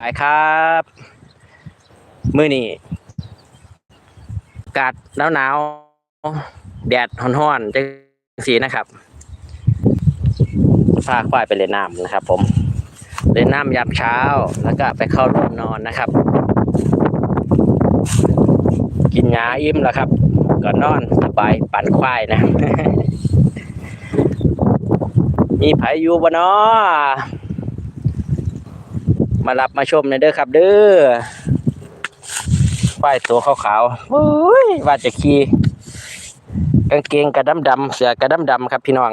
ไปครับมือนี่กาศหนาวหนาวๆแดดร้อนๆจังสีนะครับพาควายไปเล่นน้ำนะครับ ผมเล่นน้ำยามเช้าแล้วก็ไปเข้าร่มนอนนะครับ กินยาอิ่มแล้วครับก็นอนสบายปั่นควายนะ มีไผอยู่บ่เนาะ มารับมาชมหน่อยเด้อครับ เด้อควายตัวขาวๆโอ้ยว่าจะขี่กางเกงกระดำดำเสื้อกระดำดำครับพี่น้อง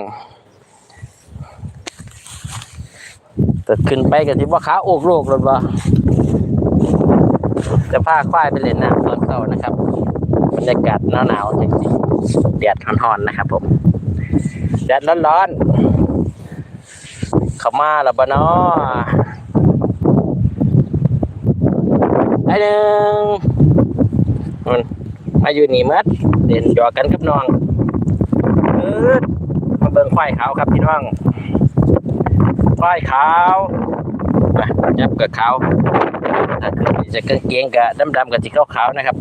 แต่ขึ้นไปกันที่ว่าขาโอกโลกรถบ่จะพาควายไปเล่นน้ำตอนเช้านะครับบรรยากาศหนาวๆจริงๆแดดร้อนๆนะครับผมแดดร้อนๆเข้ามาแล้วบ่เนาะ ไอ้หนึ่งมันมาอยู่นี่มัดเด่นหยอกกันกับน้องเออมาเบิ่งควายขาวครับพี่น้องควายขาวมายับกับขาวถ้าขึ้นจะกางเกงกับดำๆกับสีขาวๆนะครับ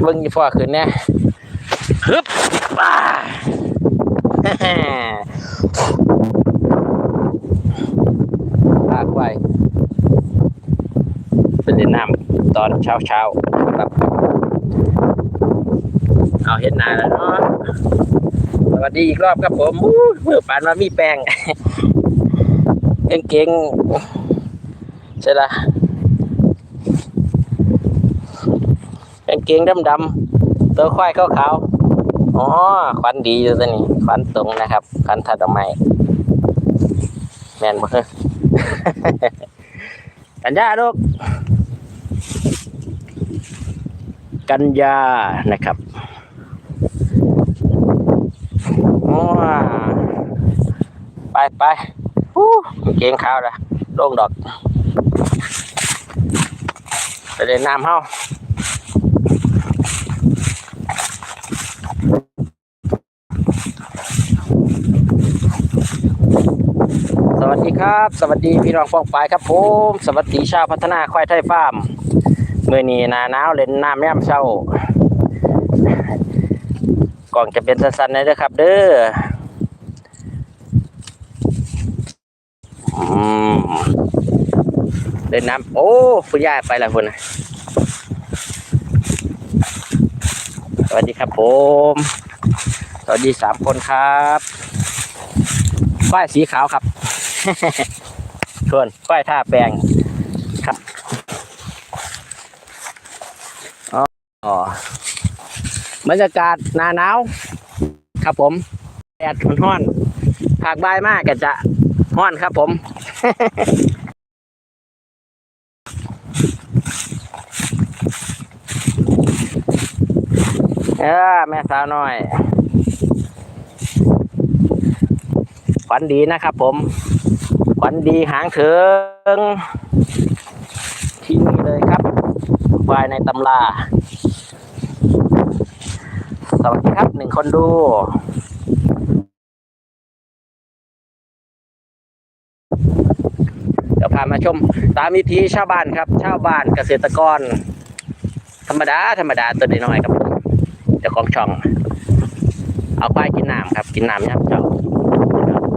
เบิ่งยี่ฟอขึ้นแน่ฮึบว้า ลากไว้เป็นเล่นน้ำตอนเช้าเช้าครับ เอาเห็นน้าแล้วเนาะสวัสดีอีกรอบครับผมอู้มือปานว่ามีแป้งเก่งเก่งๆใช่ละกางเกงดำๆตัวควายขาวๆอ๋อควันดีอยู่ตัวนี้ควันตรงนะครับควันถัดออกไม้แม่นบ่เฮ้ กันยาลูกกันยานะครับว้าไปไปฮู้กางเกงขาวละโล่งดอกไปเล่นน้ำเฮา วัสดีครับ สวัสดีพี่น้องฟองปายครับผมสวัสดีชาวพัฒนาควายไทยฟาร์มเมื่อนี้นาหนาวเล่นน้ำแย่มเช้ากล่องจะเป็นสั้นๆเลยเด้อครับ เด้อเล่นน้ำโอ้คุณย่าไปล้วคุณน่ะสวัสดีครับผมสวัสดีสามคนครับฝ้ายสีขาวครับ ชวนฝ้ายท่าแปลงครับอ๋ออ๋อบรรยากาศหนาหนาวครับผมแดดร้อนๆภาคบ่ายมากก็จะร้อนครับผม เออแม่สาวน้อยขวัญดีนะครับผม ขวัญดีหางเถิงที่นี่เลยครับควายในตำราสวัสดีครับหนึ่งคนดูเดี๋ยวพามาชม ตามวิถีชาวบ้านครับชาวบ้านเกษตรกร ธรรมดา ธรรมดาตัวน้อยๆครับผมเจ้าของช่อง เอาควายกินน้ำครับ กินน้ำยับเจ้า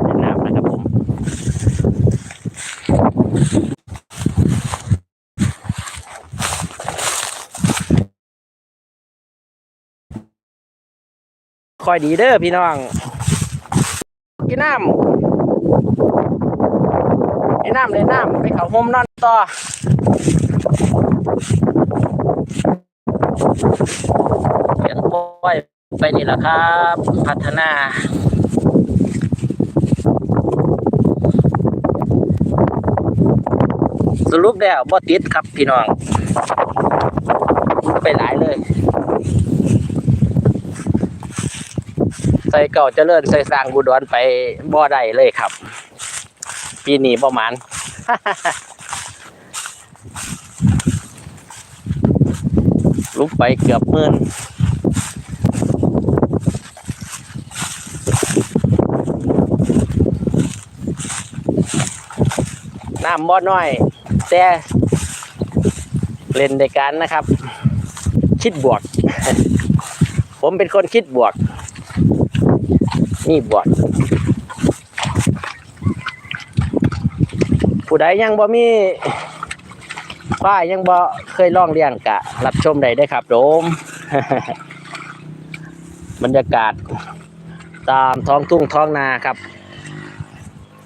กินน้ำนะครับผม คอยดีเด้อพี่น้อง กินน้ำกินน้ำเลยน้ำไปเขาห่มนอนต่อเลี้ยงกล้ยไปนี่แหละครับ พัฒนา สรุปแล้วบ่ติดครับพี่น้อง ไปหลายเลย ใส่เก่าจเจริญใส่สร้างบุดอนไปบ่อใดเลยครับ ปีนี้ประมาณลุกไปเกือบหมื่นน้ำบ่อน้อย แต่เล่นในการนะครับ คิดบวก ผมเป็นคนคิดบวก นี่บวก ผู้ใดยังบ่มีฝ้ายยังบ่เคยล่องเลี้ยงกะ รับชมได้ได้ครับโดมบรรยากาศ ตามท้องทุ่งท้องนาครับ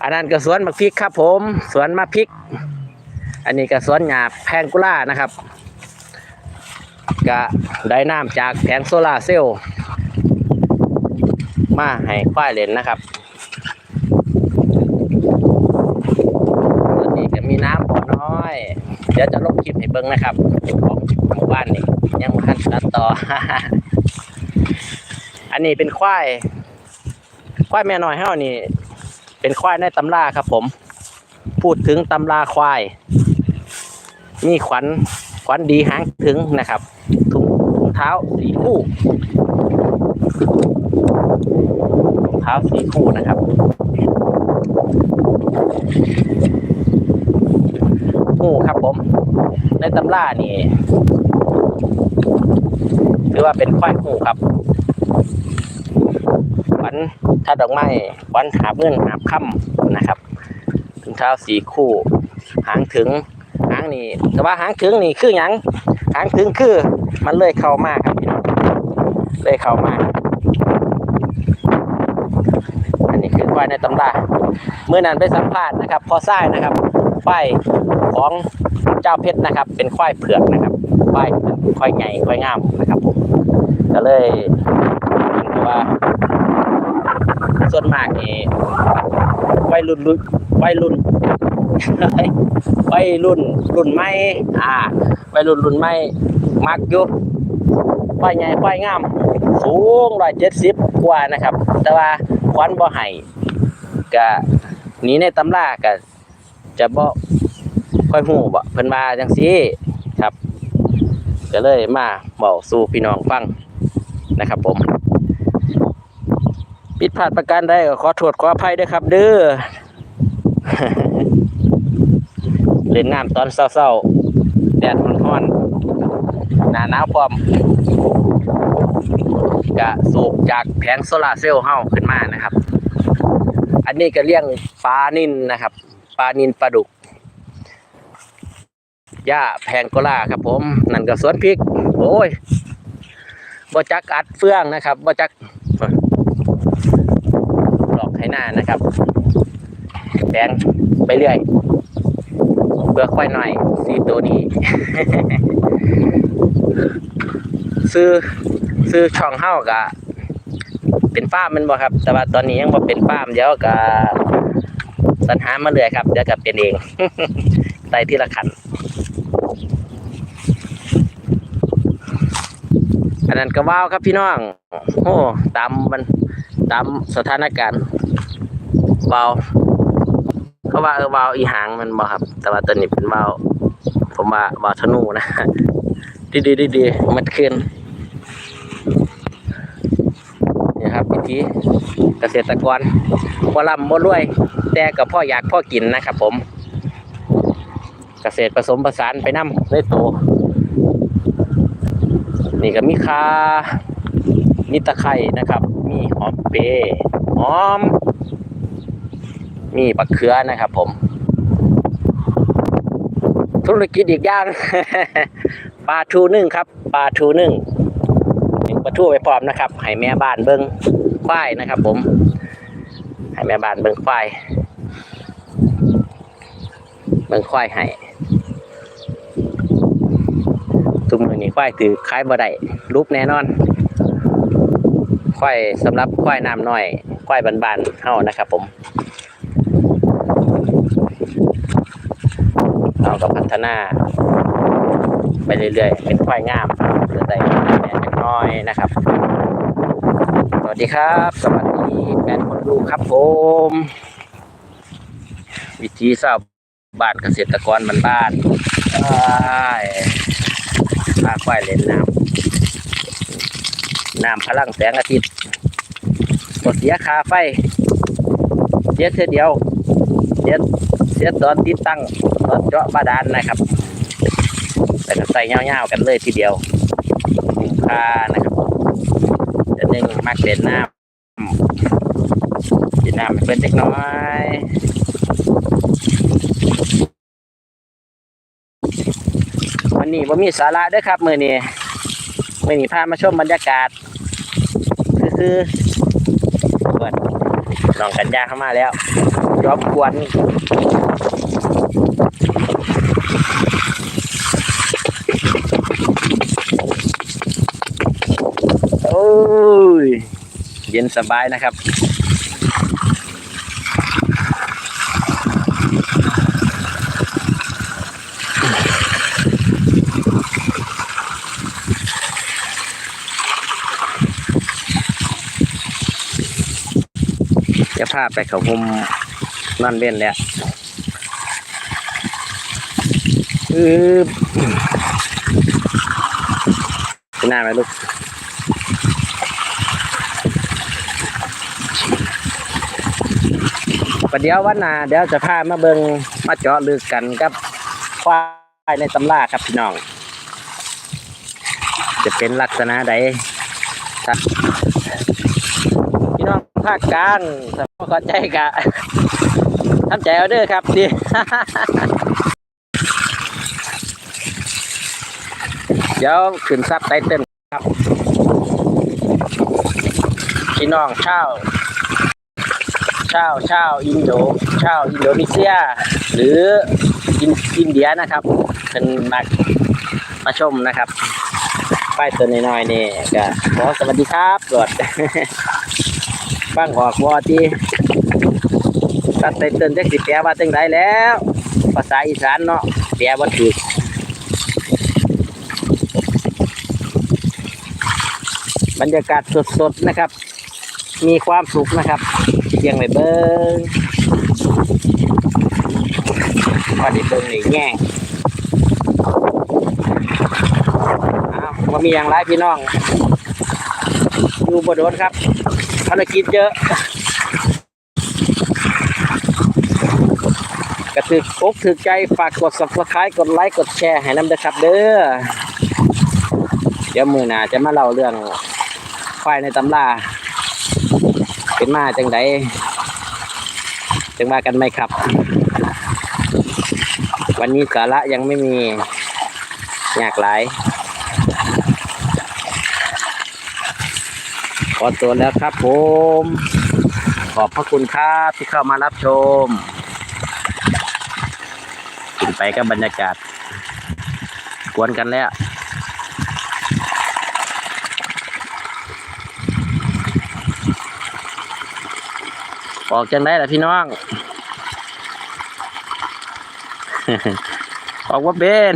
อันนั้นก็สวนมะพริกครับผม สวนมะพริก อันนี้ก็สวนหญ้าแพงกุล่านะครับก็ได้น้ำจากแผงโซลาเซลล์มาให้ควายเล่นนะครับตอนนี้ก็มีน้ำบ่อน้อย เดี๋ยวจะลงคลิปให้เบิ่งนะครับเป็นของหมู่บ้านนี่ยังไม่ทันตัดต่อ อันนี้เป็นควายควายแม่น้อยเฮานี่ เป็นควายในตำราครับผม พูดถึงตำราควาย มีขวัญขวัญดีหางถึงนะครับถุงถุงเท้าสีคู่ถุงเท้าสีคู่นะครับหูครับผม ในตำรานี่ถือว่าเป็นควายหูครับขวัญถ้าดอกไม้ขวัญหาบเงินหาค่ำนะครับถุงเท้าสีคู่ หางถึงางนี่แต่ว่าหางถึงนี่คือหยังหางถึงคือ มันเลยเข้ามากครับพี่น้องเลยเข้ามากอันนี้คือควายในตำราเมื่อนั้นไปสัมภาษณ์นะครับพอทรายนะครับควายของเจ้าเพชรนะครับ เป็นควายเผือกนะครับควายควายใหญ่ควายงามนะครับผมก็เลยเห็นว่าส่วนมากนี่วัยรุ่นรุ่นวัยรุ่น วัยรุ่นรุ่นใหม่อ่าวัยรุ่นรุ่นใหม่มักยู่ควายใหญ่ควายงาม สูงร้อยเจ็ดสิบกว่านะครับ แต่ว่าควันบ่ให้ก็หนีในตำราก็จะบ่ค่อยฮู้บ่เพิ่นว่าจังซี่ครับ ก็เลยมาเว้าสู่พี่น้องฟังนะครับ ผมผิดพลาดประการใดก็ขอโทษขออภัยด้วยครับ เด้อ เล่นน้ำตอนเศร้าๆแดดร้อนๆหนาหนาวพร้อมกะสูบจากแผงโซลาร์เซลล์เฮาขึ้นมานะครับ อันนี้ก็เลี้ยงปลานินนะครับปลานินปลาดุกหญ้าแพงโกล่าครับ ผมนั่นก็สวนพริก โอ้ยบ่จักอัดเฟืองนะครับบ่จักหลอกให้หน้านะครับแปลงไปเรื่อย เพื่อค่อยหน่อยสีตัวนี้ ซื้อซื้อช่องเฮ้ากะ เป็นฟามันบ่ครับ แต่ว่าตอนนี้ยังบ่เป็นฟามเดี๋ยวก็สัญหามาเรื่อยครับ เดี๋ยวก็เป็นเองไตที่ละขัน อันนั้นก็ว้าวครับพี่น้อง โอ้ตามมันตามสถานการณ์เบา ว่าเออเบาอีหางมันบ่ครับ แต่ว่าตัวนี้เป็นเบาผมว่าเบาธนูนะดีดีดีดีมันขึ้นนี่ครับวิธีเกษตรกรบ่ร่ำบ่รวย แต่กับพ่ออยากพ่อกินนะครับ ผม เกษตรผสมผสานไปนำในตัวนี่ก็มีคามีตะไคร่นะครับ มีหอมเปยหอม มีบักเขือนะครับผม ธุรกิจอีกอย่างปลาทูนึ่งครับปลาทูนึ่งปลาทูไปพร้อมนะครับให้แม่บ้านเบิ้งควายนะครับ ผมให้แม่บ้านเบิ้งควายเบิ้งควายให้ทุกมือนี้ควายถือขายบ่ได้รูปแน่นอนควายสำหรับควายน้ำน้อยควายบานๆเฮานะครับ ผม เราก็พัฒนา ไปเรื่อยๆ เป็นควายงามเพื่อได้แม่จักน้อยนะครับ สวัสดีครับ สวัสดีแฟนคนดูครับผม วิธีชาวบ้านเกษตรกรบ้านๆอ้ายพาควายเล่นน้ำน้ำพลังแสงอาทิตย์กดเสียค่าไฟเสียเท่อเดียวเสีย สียตอนติดตั้งตอนเจาะบาดาลนะครับแต่ก็ใส่เงาๆกันเลยทีเดียวพานะครับเดี๋ยวหนึงมักเด่นน้ำเด่นน้ำเป็นเล็กน้อยวันนี้ผมมีสาระด้วยครับมือนี้มือนี้พามาชมบรรยากาศ คือคือเปิดน้องกันยาเข้ามาแล้ว ยอมกวนโอ้ยเย็นสบายนะครับจะพาไปเขาหุม นั่นเล่นแล้วอือหน้าไหมลูกประเดี๋ยววันนาเดี๋ยวจะพามาเบิงมาเจาะลึกกันกับควายในตำราครับพี่น้อง จะเป็นลักษณะใดครับพี่น้องภาคกลางสมเข้าใจกะ ทำใจเอาเด้อครับดิเดี๋ยวขึ้นซับไตเติ้ลครับพี่น้องเช่าวชาวชาวอินโดชาวอินโดนีเซีย หรืออินอินเดียนะครับเป็นมามาชมนะครับป้ายตัวน้อยๆนี่ก็ขอสวัสดีครับกดฟังออกวอที่ ตัดไตเติ้ลจักสิแปลว่าจังไดแล้ว ภาษาอีสานเนาะแปลว่าถูกบรรยากาศสดๆนะครับ มีความสุขนะครับเสียงไปเบิ้งว่าไดิเบิ้งนี่แง่งอ้าวว่ามีอย่างไรพี่น้องอยู่บโดนครับภารกิจเยอะ กระ ถึกอกถึกใจฝากกด subscribe กดไลค์กดแชร์ให้น้ำเด้อครับเด้อเดี๋ยวมือหนาจะมาเล่าเรื่องควายในตำราเป็นมาจังไดจังว่ากันไหมครับ วันนี้สาระยังไม่มีอยากหลายขอตัวแล้วครับผม ขอบพระคุณครับที่เข้ามารับชม ไปกับบรรยากาศ กวนกันแล้วออกจังได้ล่ะพี่น้อง ออกว่าเป็น